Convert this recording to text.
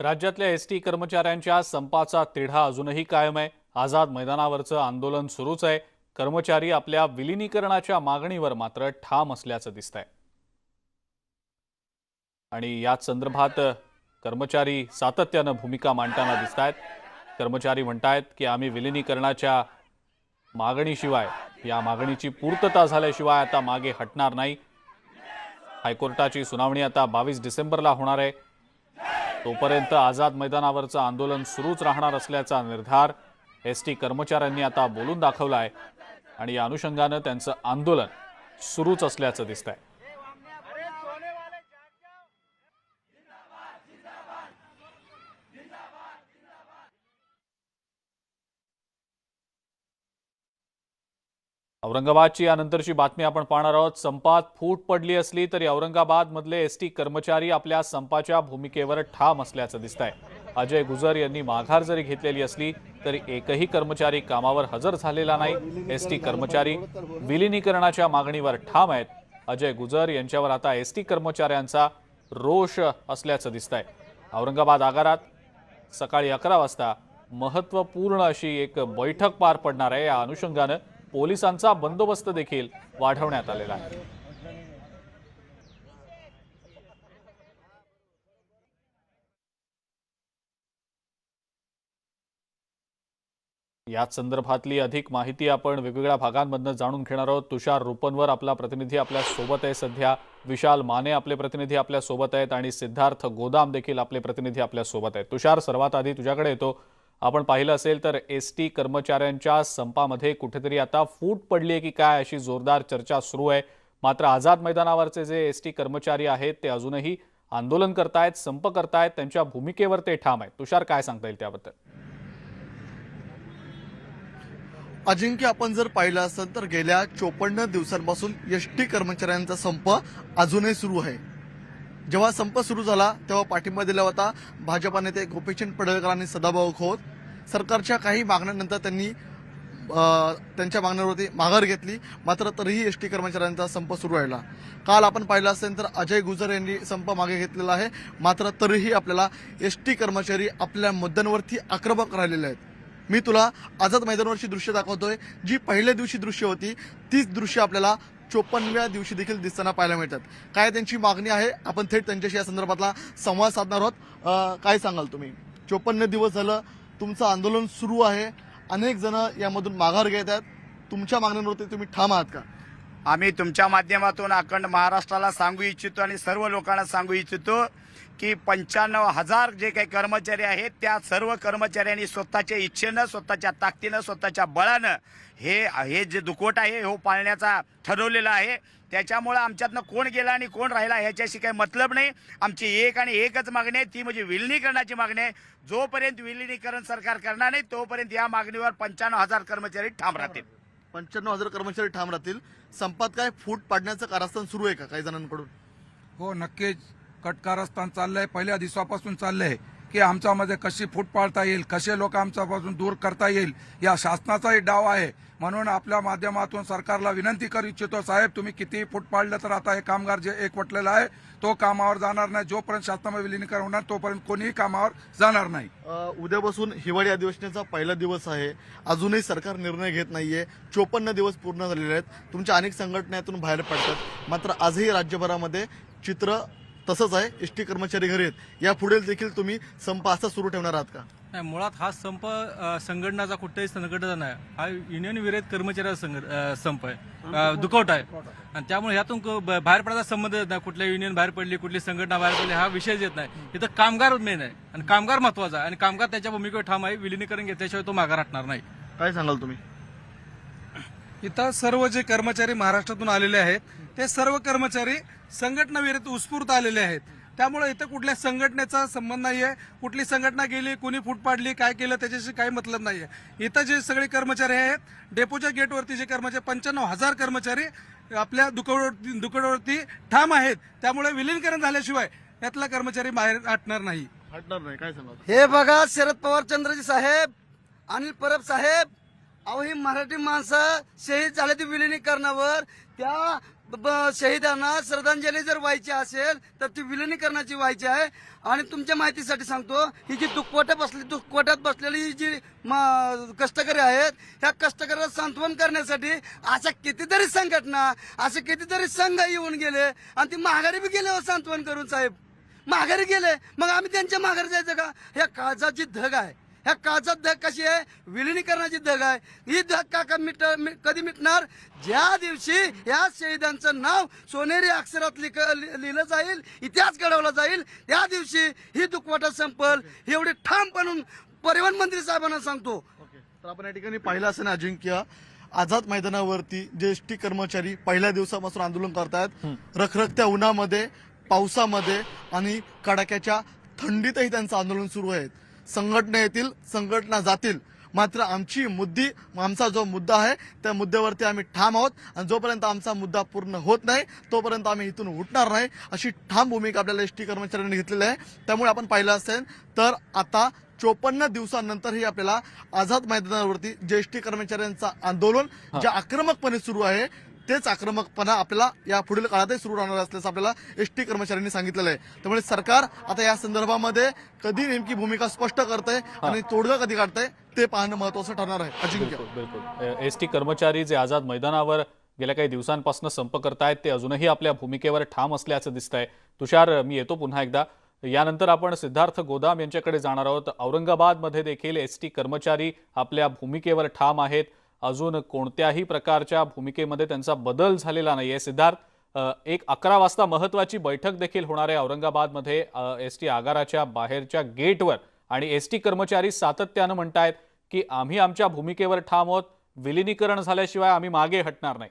राज्यातल्या S T कर्मचाऱ्यांच्या संपाचा तिढा अजूनही कायम आहे. आझाद मैदानावरचं आंदोलन सुरूच आहे. कर्मचारी आपल्या विलिनीकरणाच्या मागणीवर मात्र ठाम असल्याचं दिसतंय. आणि याच संदर्भात कर्मचारी सातत्यानं भूमिका मांडताना दिसत आहेत कर्मचारी म्हणतायत की आम्ही विलिनीकरणाच्या मागणीशिवाय या मागणीची पूर्तता झाल्याशिवाय आता मागे हटणार नाही. हायकोर्टाची सुनावणी आता बावीस डिसेंबरला होणार आहे. तोपर्यंत आझाद मैदानावरचं आंदोलन सुरूच राहणार असल्याचा निर्धार एस टी कर्मचाऱ्यांनी आता बोलून दाखवला आहे आणि या अनुषंगानं त्यांचं आंदोलन सुरूच असल्याचं दिसतंय. औरंगाबादची यानंतरची बातमी आपण पाहणार आहोत. संपात फूट पडली असली तरी औरंगाबादमधले एस टी कर्मचारी आपल्या संपाच्या भूमिकेवर ठाम असल्याचं दिसतंय. अजय गुजर यांनी माघार जरी घेतलेली असली तरी एकही कर्मचारी कामावर हजर झालेला नाही. एस टी कर्मचारी विलिनीकरणाच्या मागणीवर ठाम आहेत. अजय गुजर यांच्यावर आता एस टी कर्मचाऱ्यांचा रोष असल्याचं दिसतंय. औरंगाबाद आगारात सकाळी अकरा वाजता महत्त्वपूर्ण अशी एक बैठक पार पडणार आहे. या अनुषंगानं पोलिसांचा बंदोबस्त देखील वाढवण्यात आलेला आहे. याच संदर्भातली अधिक माहिती आपण वेगवेगळ्या भागांमधनं जाणून घेणार आहोत. तुषार रुपनवर आपला प्रतिनिधी आपल्यासोबत आहे सध्या. विशाल माने आपले प्रतिनिधी आपल्यासोबत आहेत आणि सिद्धार्थ गोदाम देखील आपले प्रतिनिधी आपल्यासोबत आहेत. तुषार सर्वात आधी तुझ्याकडे येतो. आपण पाहिलं असेल तर एस टी कर्मचाऱ्यांच्या संपामध्ये कुठेतरी आता फूट पडली आहे की काय अशी जोरदार चर्चा सुरू आहे. मात्र आझाद मैदानावरचे जे एस टी कर्मचारी आहेत ते अजूनही आंदोलन करतायत संप करतायत त्यांच्या भूमिकेवर ते ठाम आहेत. तुषार काय सांगता येईल त्याबद्दल? अजिंक्य आपण जर पाहिलं असेल तर गेल्या चोपन्न दिवसांपासून एस टी कर्मचाऱ्यांचा संप अजूनही सुरू आहे. जेव्हा संप सुरू झाला तेव्हा पाठिंबा दिला होता. भाजपा नेते गोपीचंद पडळकर आणि सदाभाऊ खोत. सरकारच्या काही मागण्यांनंतर त्यांनी त्यांच्या मागण्यांवरती माघार घेतली. मात्र तरीही एस टी कर्मचाऱ्यांचा संप सुरू राहिला. काल आपण पाहिलं असेल तर अजय गुजर यांनी संप मागे घेतलेला आहे. मात्र तरीही आपल्याला एस टी कर्मचारी आपल्या मुद्द्यांवरती आक्रमक राहिलेले आहेत. मी तुला आझाद मैदानावरची दृश्य दाखवतोय. जी पहिल्या दिवशी दृश्य होती तीच दृश्य आपल्याला चोपन्नव्या दिवशी देखील दिसताना पाहायला मिळतात. काय त्यांची मागणी आहे? आपण थेट त्यांच्याशी या संदर्भातला संवाद साधणार आहोत. काय सांगाल तुम्ही? चोपन्न दिवस झालं तुमचं आंदोलन सुरू आहे. अनेक जण यामधून माघार घेत आहेत. तुमच्या मागण्यांवरती तुम्ही ठाम आहात का? आम्ही तुमच्या माध्यमातून अखंड महाराष्ट्राला सांगू इच्छितो आणि सर्व लोकांना सांगू इच्छितो. की पंच्याण्णव हजार जे काही कर्मचारी आहेत त्या सर्व कर्मचाऱ्यांनी स्वतःच्या इच्छेनं स्वतःच्या ताकदीनं स्वतःच्या बळानं हे हे जे दुखवट आहे हो पाळण्याचा ठरवलेला आहे. त्याच्यामुळं आमच्यातनं कोण गेला आणि कोण राहिला ह्याच्याशी काही मतलब नाही. आमची एक आणि एकच मागणी आहे ती म्हणजे विलिनीकरणाची मागणी आहे. जोपर्यंत विलिनीकरण सरकार करणार नाही तोपर्यंत या मागणीवर पंच्याण्णव हजार कर्मचारी ठाम राहतील. पंच्याण्णव हजार कर्मचारी ठाम राहतील. संपात काय फूट पाडण्याचं कारस्थान सुरू आहे का काही जणांकडून? हो नक्कीच. कटकारस्थान चाललंय. पहिल्या दिवसापासून चाललंय की आमच्यामध्ये कशी फूट पाळता येईल कसे लोक आमच्यापासून दूर करता येईल या शासनाचाही डाव आहे. म्हणून आपल्या माध्यमातून सरकारला विनंती करू इच्छितो साहेब तुम्ही कितीही फूट पाडलं तर आता हे कामगार जे एकवटलेला आहे तो कामावर जाणार नाही. जोपर्यंत शासनामध्ये विलीनीकरण होणार तोपर्यंत कोणीही कामावर जाणार नाही. उद्यापासून हिवाळी अधिवेशनाचा पहिला दिवस आहे. अजूनही सरकार निर्णय घेत नाहीये. चोपन्न दिवस पूर्ण झालेले आहेत. तुमच्या अनेक संघटनेतून बाहेर पडतात. मात्र आजही राज्यभरामध्ये चित्र तसंच आहे. एस टी कर्मचारी घरी आहेत. या पुढे देखील तुम्ही संप असा सुरू ठेवणार आहात का? नाही मुळात हा संप संघटनाचा कुठलाही संघटना नाही. हा युनियन विरहित कर्मचाऱ्याचा संप आहे. दुखवट आहे. आणि त्यामुळे ह्यातून बाहेर पडायचा संबंध येत नाही. कुठल्या युनियन बाहेर पडली कुठली संघटना बाहेर पडली हा विषयच येत नाही. इथं कामगार मेन आहे. आणि कामगार महत्त्वाचा आहे. आणि कामगार त्याच्या भूमिकेवर ठाम आहे. विलिनीकरण घेतल्याशिवाय तो माघार हटणार नाही. काय सांगाल तुम्ही? इथं सर्व जे कर्मचारी महाराष्ट्रातून आलेले आहेत ते सर्व कर्मचारी संघटनाविरहित उत्स्फूर्त आलेले आहेत. त्यामुळे इथं कुठल्या संघटनेचा संबंध नाहीये कुठली संघटना गेली कुणी फूट पाडली काय केलं त्याच्याशी काही मतलब नाहीये. इथं जे सगळे कर्मचारी आहेत डेपोच्या गेटवरती जे कर्मचारी पंच्याण्णव हजार कर्मचारी आपल्या दुकानावरती दुकानावरती ठाम आहेत. त्यामुळे विलीनीकरण झाल्याशिवाय यातला कर्मचारी बाहेर हटणार नाही. हटणार नाही. काय सांगाल? हे बघा शरद पवार चंद्रजी साहेब अनिल परब साहेब अहो ही मराठी माणसं शहीद झाले ते विलिनीकरणावर. त्या ब- शहीदांना श्रद्धांजली जर व्हायची असेल तर ती विलिनीकरणाची व्हायची आहे. आणि तुमच्या माहितीसाठी सांगतो ही जी दुखवटा बसली दुखवट्यात बसलेली ही जी कष्टकरी आहेत ह्या कष्टकऱ्याला सांत्वन करण्यासाठी अशा कितीतरी संघटना असे कितीतरी संघ येऊन गेले आणि ती माघारी बी गेले हो सांत्वन करून साहेब. माघारी गेले मग आम्ही त्यांच्या माघारी जायचं का? ह्या काळजाची धग आहे ह्या काळजात धग कशी आहे? विलिनीकरणाची धग आहे. ही धग का मिट कधी मिटणार? ज्या दिवशी या शहीदांचं नाव सोनेरी अक्षरात लिख लिहिलं जाईल इतिहास घडवला जाईल त्या दिवशी ही दुखवटा संपल. एवढी ठाम बनून परिवहन मंत्री साहेबांना सांगतो. तर आपण या ठिकाणी पाहिलं असेल ना अजिंक्य. आझाद मैदानावरती जे एस टी कर्मचारी पहिल्या दिवसापासून आंदोलन करतायत. रखरखत्या उन्हामध्ये पावसामध्ये आणि कडाक्याच्या थंडीतही त्यांचं आंदोलन सुरू आहे संघटना येतील संघटना जातील. मात्र आमची मुद्दी आमचा जो मुद्दा आहे त्या मुद्द्यावरती आम्ही ठाम आहोत. आणि जोपर्यंत आमचा मुद्दा पूर्ण होत नाही तोपर्यंत आम्ही इथून उठणार नाही. अशी ठाम भूमिका आपल्याला एस टी कर्मचाऱ्यांनी घेतलेली आहे. त्यामुळे आपण पाहिलं असेल तर आता चोपन्न दिवसांनंतरही आपल्याला आझाद मैदानावरती ज्येष्ठी कर्मचाऱ्यांचं आंदोलन जे आक्रमकपणे सुरू आहे तेच आक्रमकपणा आपल्याला या पुढील काळातही सुरू राहणार असल्याचं आपल्याला एस टी कर्मचाऱ्यांनी सांगितलेलं आहे. त्यामुळे सरकार आता या संदर्भामध्ये कधी नेमकी भूमिका स्पष्ट करतंय आणि तोडगा कधी काढतंय ते पाहणं महत्वाचं ठरणार आहे. अजिंक्य. बिलकुल बिलकुल. एस टी कर्मचारी जे आझाद मैदानावर गेल्या काही दिवसांपासून संप करतायत ते अजूनही आपल्या भूमिकेवर ठाम असल्याचं दिसतंय. तुषार मी येतो पुन्हा एकदा. यानंतर आपण सिद्धार्थ गोदाम यांच्याकडे जाणार आहोत. औरंगाबादमध्ये देखील एस टी कर्मचारी आपल्या भूमिकेवर ठाम आहेत. अजून कोणत्याही प्रकारच्या भूमिकेमध्ये त्यांचा बदल झालेला नाही आहे सिद्धार्थ एक अकरा वाजता महत्वाची बैठक देखील होणार आहे औरंगाबादमध्ये. एस टी आगाराच्या बाहेरच्या गेटवर आणि एस टी कर्मचारी सातत्यानं म्हणतायत की आम्ही आमच्या भूमिकेवर ठाम आहोत. विलिनीकरण झाल्याशिवाय आम्ही मागे हटणार नाही.